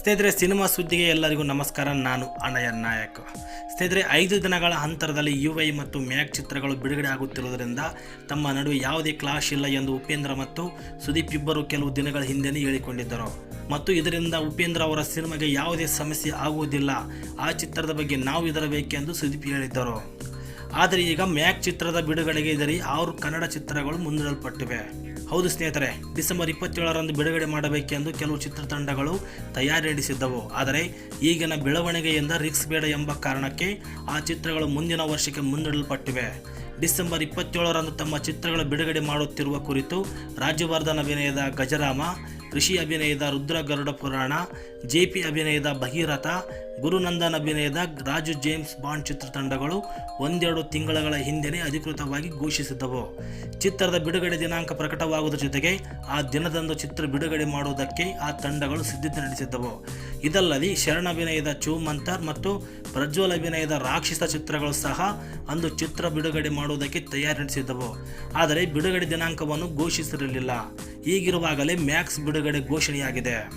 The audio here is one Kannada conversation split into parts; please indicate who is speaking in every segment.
Speaker 1: ಸ್ನೇಹಿತರೆ, ಸಿನಿಮಾ ಸುದ್ದಿಗೆ ಎಲ್ಲರಿಗೂ ನಮಸ್ಕಾರ. ನಾನು ಅನಯ ನಾಯಕ್. ಸ್ನೇಹಿತರೆ, ಐದು ದಿನಗಳ ಅಂತರದಲ್ಲಿ ಯು ಐ ಮತ್ತು ಮ್ಯಾಕ್ ಚಿತ್ರಗಳು ಬಿಡುಗಡೆ ಆಗುತ್ತಿರುವುದರಿಂದ ತಮ್ಮ ನಡುವೆ ಯಾವುದೇ ಕ್ಲಾಶ್ ಇಲ್ಲ ಎಂದು ಉಪೇಂದ್ರ ಮತ್ತು ಸುದೀಪ್ ಇಬ್ಬರು ಕೆಲವು ದಿನಗಳ ಹಿಂದೆಯೇ ಹೇಳಿಕೊಂಡಿದ್ದರು. ಮತ್ತು ಇದರಿಂದ ಉಪೇಂದ್ರ ಅವರ ಸಿನಿಮಾಗೆ ಯಾವುದೇ ಸಮಸ್ಯೆ ಆಗುವುದಿಲ್ಲ. ಆ ಚಿತ್ರದ ಬಗ್ಗೆ ನಾವು ಇದರ ಬೇಕೆಂದು ಸುದೀಪ್ ಹೇಳಿದ್ದರು. ಆದರೆ ಈಗ ಮ್ಯಾಕ್ ಚಿತ್ರದ ಬಿಡುಗಡೆಗೆ ಇದರಿ ಆರು ಕನ್ನಡ ಚಿತ್ರಗಳು ಮುಂದೂಡಲ್ಪಟ್ಟಿವೆ ಹೌದು ಸ್ನೇಹಿತರೆ, ಡಿಸೆಂಬರ್ ಇಪ್ಪತ್ತೇಳರಂದು ಬಿಡುಗಡೆ ಮಾಡಬೇಕೆಂದು ಕೆಲವು ಚಿತ್ರತಂಡಗಳು ತಯಾರಿ ನಡೆಸಿದ್ದವು ಆದರೆ ಈಗಿನ ಬೆಳವಣಿಗೆಯಿಂದ ರಿಕ್ಸ್ ಬೇಡ ಎಂಬ ಕಾರಣಕ್ಕೆ ಆ ಚಿತ್ರಗಳು ಮುಂದಿನ ವರ್ಷಕ್ಕೆ ಮುಂದೂಡಲ್ಪಟ್ಟಿವೆ ಡಿಸೆಂಬರ್ ಇಪ್ಪತ್ತೇಳರಂದು ತಮ್ಮ ಚಿತ್ರಗಳ ಬಿಡುಗಡೆ ಮಾಡುತ್ತಿರುವ ಕುರಿತು ರಾಜ್ಯವರ್ಧನ್ ವಿನಯದ ಗಜರಾಮ ಋಷಿ ಅಭಿನಯದ ರುದ್ರ ಗರುಡ ಪುರಾಣ, ಜೆ ಪಿ ಅಭಿನಯದ ಭಗೀರಥ, ಗುರುನಂದನ್ ಅಭಿನಯದ ರಾಜು ಜೇಮ್ಸ್ ಬಾಂಡ್ ಚಿತ್ರತಂಡಗಳು ಒಂದೆರಡು ತಿಂಗಳ ಹಿಂದೆಯೇ ಅಧಿಕೃತವಾಗಿ ಘೋಷಿಸಿದ್ದವು. ಚಿತ್ರದ ಬಿಡುಗಡೆ ದಿನಾಂಕ ಪ್ರಕಟವಾಗುವುದರ ಜೊತೆಗೆ ಆ ದಿನದಂದು ಚಿತ್ರ ಬಿಡುಗಡೆ ಮಾಡುವುದಕ್ಕೆ ಆ ತಂಡಗಳು ಸಿದ್ಧತೆ ನಡೆಸಿದ್ದವು. ಇದಲ್ಲದೆ ಶರಣ್ ಅಭಿನಯದ ಚೂಮಂತರ್ ಮತ್ತು ಪ್ರಜ್ವಲ್ ಅಭಿನಯದ ರಾಕ್ಷಸ ಚಿತ್ರಗಳು ಸಹ ಅಂದು ಚಿತ್ರ ಬಿಡುಗಡೆ ಮಾಡುವುದಕ್ಕೆ ತಯಾರಿ ನಡೆಸಿದ್ದವು. ಆದರೆ ಬಿಡುಗಡೆ ದಿನಾಂಕವನ್ನು ಘೋಷಿಸಿರಲಿಲ್ಲ. ಈಗಿರುವಾಗಲೇ ಮ್ಯಾಕ್ಸ್ ಬಿಡುಗಡೆ ಘೋಷಣೆಯಾಗಿದೆ.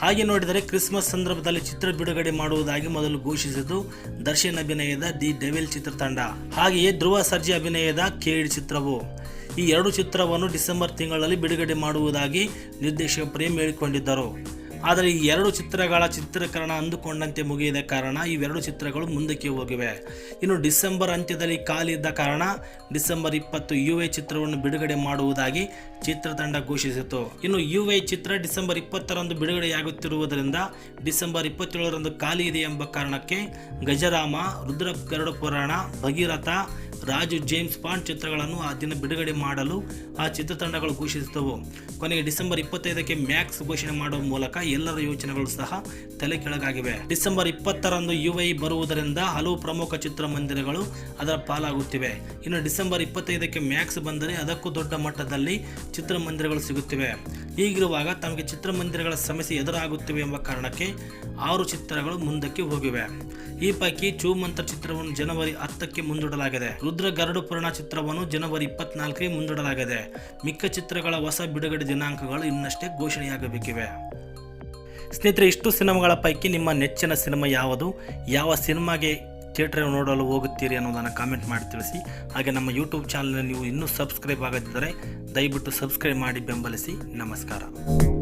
Speaker 1: ಹಾಗೆ ನೋಡಿದರೆ ಕ್ರಿಸ್ಮಸ್ ಸಂದರ್ಭದಲ್ಲಿ ಚಿತ್ರ ಬಿಡುಗಡೆ ಮಾಡುವುದಾಗಿ ಮೊದಲು ಘೋಷಿಸಿದ್ದು ದರ್ಶನ್ ಅಭಿನಯದ ದಿ ಡೆವಿಲ್ ಚಿತ್ರತಂಡ. ಹಾಗೆಯೇ ಧ್ರುವ ಸರ್ಜಿ ಅಭಿನಯದ ಕೇಡ್ ಚಿತ್ರವು. ಈ ಎರಡು ಚಿತ್ರವನ್ನು ಡಿಸೆಂಬರ್ ತಿಂಗಳಲ್ಲಿ ಬಿಡುಗಡೆ ಮಾಡುವುದಾಗಿ ನಿರ್ದೇಶಕ ಪ್ರೇಮ್ ಹೇಳಿಕೊಂಡಿದ್ದರು. ಆದರೆ ಈ ಎರಡು ಚಿತ್ರಗಳ ಚಿತ್ರೀಕರಣ ಅಂದುಕೊಂಡಂತೆ ಮುಗಿಯದ ಕಾರಣ ಇವೆರಡು ಚಿತ್ರಗಳು ಮುಂದಕ್ಕೆ ಹೋಗಿವೆ. ಇನ್ನು ಡಿಸೆಂಬರ್ ಅಂತ್ಯದಲ್ಲಿ ಖಾಲಿದ್ದ ಕಾರಣ ಡಿಸೆಂಬರ್ ಇಪ್ಪತ್ತು ಯು ಎ ಚಿತ್ರವನ್ನು ಬಿಡುಗಡೆ ಮಾಡುವುದಾಗಿ ಚಿತ್ರತಂಡ ಘೋಷಿಸಿತು. ಇನ್ನು ಯು ಎ ಚಿತ್ರ ಡಿಸೆಂಬರ್ ಇಪ್ಪತ್ತರಂದು ಬಿಡುಗಡೆಯಾಗುತ್ತಿರುವುದರಿಂದ ಡಿಸೆಂಬರ್ ಇಪ್ಪತ್ತೇಳರಂದು ಖಾಲಿ ಇದೆ ಎಂಬ ಕಾರಣಕ್ಕೆ ಗಜರಾಮ ರುದ್ರ ಗರುಡ ಪುರಾಣ, ಭಗೀರಥ ರಾಜು ಜೇಮ್ಸ್ ಬಾಂಡ್ ಚಿತ್ರಗಳನ್ನು ಆ ದಿನ ಬಿಡುಗಡೆ ಮಾಡಲು ಆ ಚಿತ್ರತಂಡಗಳು ಘೋಷಿಸಿದವು ಕೊನೆಗೆ ಡಿಸೆಂಬರ್ ಇಪ್ಪತ್ತೈದಕ್ಕೆ ಮ್ಯಾಕ್ಸ್ ಘೋಷಣೆ ಮಾಡುವ ಮೂಲಕ ಎಲ್ಲರ ಯೋಚನೆಗಳು ಸಹ ತಲೆ ಕೆಳಗಾಗಿವೆ. ಡಿಸೆಂಬರ್ ಇಪ್ಪತ್ತರಂದು ಯು ಐ ಬರುವುದರಿಂದ ಹಲವು ಪ್ರಮುಖ ಚಿತ್ರಮಂದಿರಗಳು ಅದರ ಪಾಲಾಗುತ್ತಿವೆ. ಇನ್ನು ಡಿಸೆಂಬರ್ ಇಪ್ಪತ್ತೈದಕ್ಕೆ ಮ್ಯಾಕ್ಸ್ ಬಂದರೆ ಅದಕ್ಕೂ ದೊಡ್ಡ ಮಟ್ಟದಲ್ಲಿ ಚಿತ್ರಮಂದಿರಗಳು ಸಿಗುತ್ತಿವೆ. ಹೀಗಿರುವಾಗ ತಮಗೆ ಚಿತ್ರಮಂದಿರಗಳ ಸಮಸ್ಯೆ ಎದುರಾಗುತ್ತಿವೆ ಎಂಬ ಕಾರಣಕ್ಕೆ ಆರು ಚಿತ್ರಗಳು ಮುಂದಕ್ಕೆ ಹೋಗಿವೆ. ಈ ಪೈಕಿ ಚೂಮಂತ ಚಿತ್ರವನ್ನು ಜನವರಿ ಹತ್ತಕ್ಕೆ ಮುಂದೂಡಲಾಗಿದೆ. ರುದ್ರ ಗರುಡು ಪುರಾಣ ಚಿತ್ರವನ್ನು ಜನವರಿ ಇಪ್ಪತ್ನಾಲ್ಕಕ್ಕೆ ಮುಂದೂಡಲಾಗಿದೆ. ಮಿಕ್ಕ ಚಿತ್ರಗಳ ಹೊಸ ಬಿಡುಗಡೆ ದಿನಾಂಕಗಳು ಇನ್ನಷ್ಟೇ ಘೋಷಣೆಯಾಗಬೇಕಿವೆ. ಸ್ನೇಹಿತರೆ, ಇಷ್ಟು ಸಿನಿಮಾಗಳ ಪೈಕಿ ನಿಮ್ಮ ನೆಚ್ಚಿನ ಸಿನಿಮಾ ಯಾವುದು? ಯಾವ ಸಿನಿಮಾಗೆ ಥಿಯೇಟರ್ ನೋಡಲು ಹೋಗುತ್ತೀರಿ ಅನ್ನೋದನ್ನು ಕಾಮೆಂಟ್ ಮಾಡಿ ತಿಳಿಸಿ. ಹಾಗೆ ನಮ್ಮ ಯೂಟ್ಯೂಬ್ ಚಾನಲ್ ನೀವು ಇನ್ನೂ ಸಬ್ಸ್ಕ್ರೈಬ್ ಆಗದಿದ್ದರೆ ದಯವಿಟ್ಟು ಸಬ್ಸ್ಕ್ರೈಬ್ ಮಾಡಿ ಬೆಂಬಲಿಸಿ. ನಮಸ್ಕಾರ.